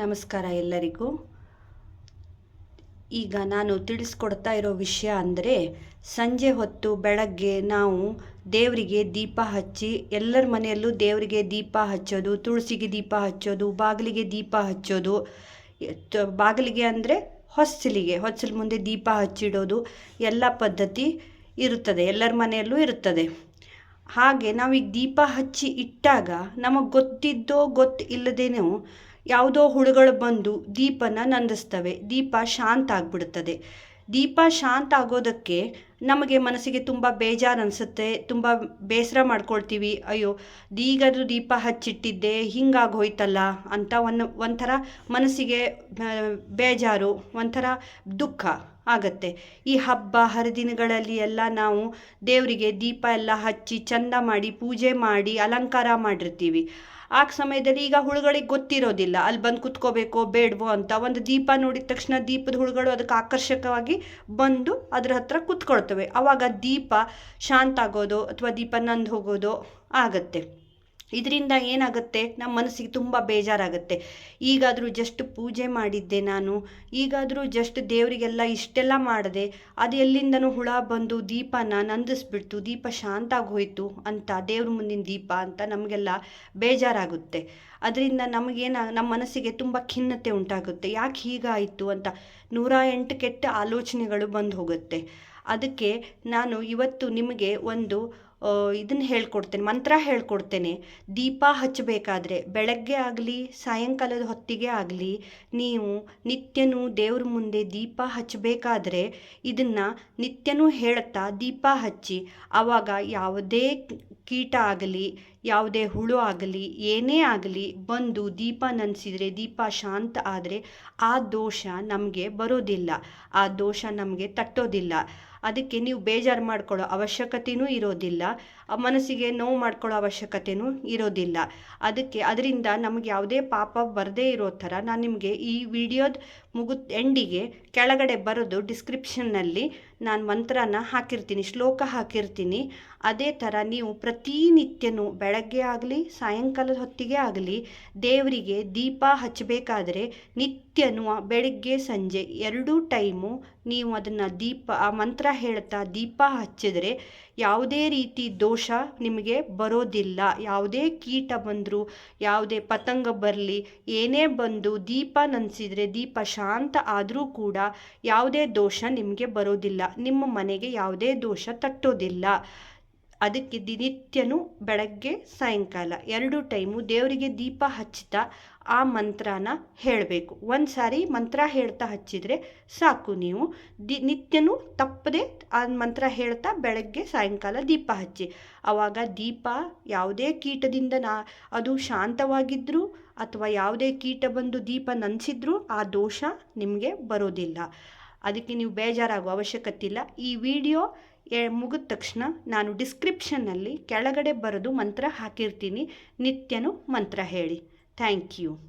ನಮಸ್ಕಾರ ಎಲ್ಲರಿಗೂ. ಈಗ ನಾನು ತಿಳಿಸ್ಕೊಡ್ತಾ ಇರೋ ವಿಷಯ ಅಂದರೆ, ಸಂಜೆ ಹೊತ್ತು ಬೆಳಗ್ಗೆ ನಾವು ದೇವರಿಗೆ ದೀಪ ಹಚ್ಚಿ, ಎಲ್ಲರ ಮನೆಯಲ್ಲೂ ದೇವರಿಗೆ ದೀಪ ಹಚ್ಚೋದು, ತುಳಸಿಗೆ ದೀಪ ಹಚ್ಚೋದು, ಬಾಗಿಲಿಗೆ ದೀಪ ಹಚ್ಚೋದು. ಬಾಗಿಲಿಗೆ ಅಂದರೆ ಹೊಸಲಿಗೆ ಹೊಸ್ತಿಲ ಮುಂದೆ ದೀಪ ಹಚ್ಚಿಡೋದು ಎಲ್ಲ ಪದ್ಧತಿ ಇರುತ್ತದೆ, ಎಲ್ಲರ ಮನೆಯಲ್ಲೂ ಇರುತ್ತದೆ. ಹಾಗೆ ನಾವೀಗ ದೀಪ ಹಚ್ಚಿ ಇಟ್ಟಾಗ ನಮಗೆ ಗೊತ್ತಿದ್ದೋ ಗೊತ್ತಿಲ್ಲದೇನೋ ಯಾವುದೋ ಹುಳುಗಳು ಬಂದು ದೀಪನ ನಂದಿಸ್ತವೆ. ದೀಪ ಶಾಂತ ಆಗಿಬಿಡುತ್ತದೆ. ದೀಪ ಶಾಂತ ಆಗೋದಕ್ಕೆ ನಮಗೆ ಮನಸ್ಸಿಗೆ ತುಂಬ ಬೇಜಾರು ಅನಿಸುತ್ತೆ ತುಂಬ ಬೇಸರ ಮಾಡ್ಕೊಳ್ತೀವಿ. ಅಯ್ಯೋ, ಈಗಾದರೂ ದೀಪ ಹಚ್ಚಿಟ್ಟಿದ್ದೆ ಹಿಂಗಾಗಿ ಹೋಯ್ತಲ್ಲ ಅಂತ ಒಂದು ಒಂಥರ ಮನಸ್ಸಿಗೆ ಬೇಜಾರು, ಒಂಥರ ದುಃಖ ಆಗತ್ತೆ. ಈ ಹಬ್ಬ, ಹರಿದಿನಗಳಲ್ಲಿ ಎಲ್ಲ ನಾವು ದೇವರಿಗೆ ದೀಪ ಎಲ್ಲ ಹಚ್ಚಿ ಚಂದ ಮಾಡಿ, ಪೂಜೆ ಮಾಡಿ, ಅಲಂಕಾರ ಮಾಡಿರ್ತೀವಿ. ಆ ಸಮಯದಲ್ಲಿ ಈಗ ಹುಳುಗಳಿಗೆ ಗೊತ್ತಿರೋದಿಲ್ಲ. ಅಲ್ಲಿ ಬಂದು ಕುತ್ಕೋಬೇಕೋ, ಬೇಡವೋ ಅಂತ. ಒಂದು ದೀಪ ನೋಡಿದ ತಕ್ಷಣ ದೀಪದ ಹುಳುಗಳು ಅದಕ್ಕೆ ಆಕರ್ಷಕವಾಗಿ ಬಂದು ಅದ್ರ ಹತ್ರ ಕುತ್ಕೊಳ್ತವೆ. ಆವಾಗ ದೀಪ ಶಾಂತ ಆಗೋದು ಅಥವಾ ದೀಪ ನಂದು ಹೋಗೋದು ಆಗುತ್ತೆ. ಇದರಿಂದ ಏನಾಗುತ್ತೆ? ನಮ್ಮ ಮನಸ್ಸಿಗೆ ತುಂಬ ಬೇಜಾರಾಗುತ್ತೆ. ಈಗಾದರೂ ಜಸ್ಟ್ ಪೂಜೆ ಮಾಡಿದ್ದೆ ನಾನು. ಈಗಾದರೂ ಜಸ್ಟ್ ದೇವರಿಗೆಲ್ಲ ಇಷ್ಟೆಲ್ಲ ಮಾಡಿದೆ. ಅದು ಎಲ್ಲಿಂದನೂ ಹುಳ ಬಂದು ದೀಪನ ನಂದಿಸ್ಬಿಡ್ತು. ದೀಪ ಶಾಂತ ಆಗೋಯ್ತು ಅಂತ, ದೇವ್ರ ಮುಂದಿನ ದೀಪ ಅಂತ ನಮಗೆಲ್ಲ ಬೇಜಾರಾಗುತ್ತೆ. ಅದರಿಂದ ನಮಗೇನ ನಮ್ಮ ಮನಸ್ಸಿಗೆ ತುಂಬ ಖಿನ್ನತೆ ಉಂಟಾಗುತ್ತೆ. ಯಾಕೆ ಹೀಗಾಯಿತು ಅಂತ ನೂರ ಎಂಟು ಕೆಟ್ಟ ಆಲೋಚನೆಗಳು ಬಂದು ಹೋಗುತ್ತೆ. ಅದಕ್ಕೆ ನಾನು ಇವತ್ತು ನಿಮಗೆ ಒಂದು ಇದನ್ನು ಹೇಳ್ಕೊಡ್ತೇನೆ, ಮಂತ್ರ ಹೇಳ್ಕೊಡ್ತೇನೆ. ದೀಪ ಹಚ್ಚಬೇಕಾದ್ರೆ ಬೆಳಗ್ಗೆ ಆಗಲಿ, ಸಾಯಂಕಾಲದ ಹೊತ್ತಿಗೆ ಆಗಲಿ, ನೀವು ನಿತ್ಯನೂ ದೇವ್ರ ಮುಂದೆ ದೀಪ ಹಚ್ಚಬೇಕಾದ್ರೆ ಇದನ್ನು ನಿತ್ಯನೂ ಹೇಳುತ್ತಾ ದೀಪ ಹಚ್ಚಿ, ಆವಾಗ ಯಾವುದೇ ಕೀಟ ಆಗಲಿ ಯಾವುದೇ ಹುಳು ಆಗಲಿ, ಏನೇ ಆಗಲಿ, ಬಂದು ದೀಪ ನೆನೆಸಿದ್ರೆ ದೀಪ ಶಾಂತ ಆದರೆ ಆ ದೋಷ ನಮಗೆ ಬರೋದಿಲ್ಲ. ಆ ದೋಷ ನಮಗೆ ತಟ್ಟೋದಿಲ್ಲ. ಅದಕ್ಕೆ ನೀವು ಬೇಜಾರು ಮಾಡ್ಕೊಳ್ಳೋ ಅವಶ್ಯಕತೆಯೂ ಇರೋದಿಲ್ಲ. ಮನಸ್ಸಿಗೆ ನೋವು ಮಾಡ್ಕೊಳ್ಳೋ ಅವಶ್ಯಕತೆಯೂ ಇರೋದಿಲ್ಲ. ಅದಕ್ಕೆ ಅದರಿಂದ ನಮಗೆ ಯಾವುದೇ ಪಾಪ ಬರದೇ ಇರೋ ಥರ ನಾನು ನಿಮಗೆ ಈ ವಿಡಿಯೋದ ಮುಗು ಎಂಡಿಗೆ ಕೆಳಗಡೆ ಬರೋದು ಡಿಸ್ಕ್ರಿಪ್ಷನ್ನಲ್ಲಿ ನಾನು ಮಂತ್ರನ ಹಾಕಿರ್ತೀನಿ, ಶ್ಲೋಕ ಹಾಕಿರ್ತೀನಿ. ಅದೇ ಥರ ನೀವು ಪ್ರತಿನಿತ್ಯನೂ ಬೆಳಗ್ಗೆ ಆಗಲಿ, ಸಾಯಂಕಾಲದ ಹೊತ್ತಿಗೆ ಆಗಲಿ ದೇವರಿಗೆ ದೀಪ ಹಚ್ಚಬೇಕಾದ್ರೆ ನಿತ್ಯನೂ ಬೆಳಗ್ಗೆ, ಸಂಜೆ ಎರಡೂ ಟೈಮು ನೀವು ಅದನ್ನು ದೀಪ, ಆ ಮಂತ್ರ ಹೇಳ್ತಾ ದೀಪ ಹಚ್ಚಿದ್ರೆ ಯಾವುದೇ ರೀತಿ ದೋಷ ನಿಮಗೆ ಬರೋದಿಲ್ಲ. ಯಾವುದೇ ಕೀಟ ಬಂದರೂ, ಯಾವುದೇ ಪತಂಗ ಬರಲಿ, ಏನೇ ಬಂದು ದೀಪ ನೆನೆಸಿದರೆ ದೀಪ ಶಾಂತ ಆದರೂ ಕೂಡ ಯಾವುದೇ ದೋಷ ನಿಮಗೆ ಬರೋದಿಲ್ಲ. ನಿಮ್ಮ ಮನೆಗೆ ಯಾವುದೇ ದೋಷ ತಟ್ಟೋದಿಲ್ಲ. ಅದಕ್ಕೆ ದಿನಿತ್ಯನೂ ಬೆಳಗ್ಗೆ, ಸಾಯಂಕಾಲ ಎರಡು ಟೈಮು ದೇವರಿಗೆ ದೀಪ ಹಚ್ಚುತ್ತಾ ಆ ಮಂತ್ರನ ಹೇಳಬೇಕು. ಒಂದು ಸಾರಿ ಮಂತ್ರ ಹೇಳ್ತಾ ಹಚ್ಚಿದರೆ ಸಾಕು ನೀವು. ದಿ, ನಿತ್ಯನೂ ತಪ್ಪದೆ ಆ ಮಂತ್ರ ಹೇಳ್ತಾ ಬೆಳಗ್ಗೆ, ಸಾಯಂಕಾಲ ದೀಪ ಹಚ್ಚಿ. ಆವಾಗ ದೀಪ ಯಾವುದೇ ಕೀಟದಿಂದ ನಾ, ಅದು ಶಾಂತವಾಗಿದ್ದರೂ ಅಥವಾ ಯಾವುದೇ ಕೀಟ ಬಂದು ದೀಪ ನಂದಿಸಿದ್ರೂ ಆ ದೋಷ ನಿಮಗೆ ಬರೋದಿಲ್ಲ. ಅದಕ್ಕೆ ನೀವು ಬೇಜಾರಾಗುವ ಅವಶ್ಯಕತೆ ಇಲ್ಲ. ಈ ವಿಡಿಯೋ ಮುಗಿದ ತಕ್ಷಣ ನಾನು ಡಿಸ್ಕ್ರಿಪ್ಷನ್ನಲ್ಲಿ ಕೆಳಗಡೆ ಬರೆದು ಮಂತ್ರ ಹಾಕಿರ್ತೀನಿ. ನಿತ್ಯನೂ ಮಂತ್ರ ಹೇಳಿ. Thank you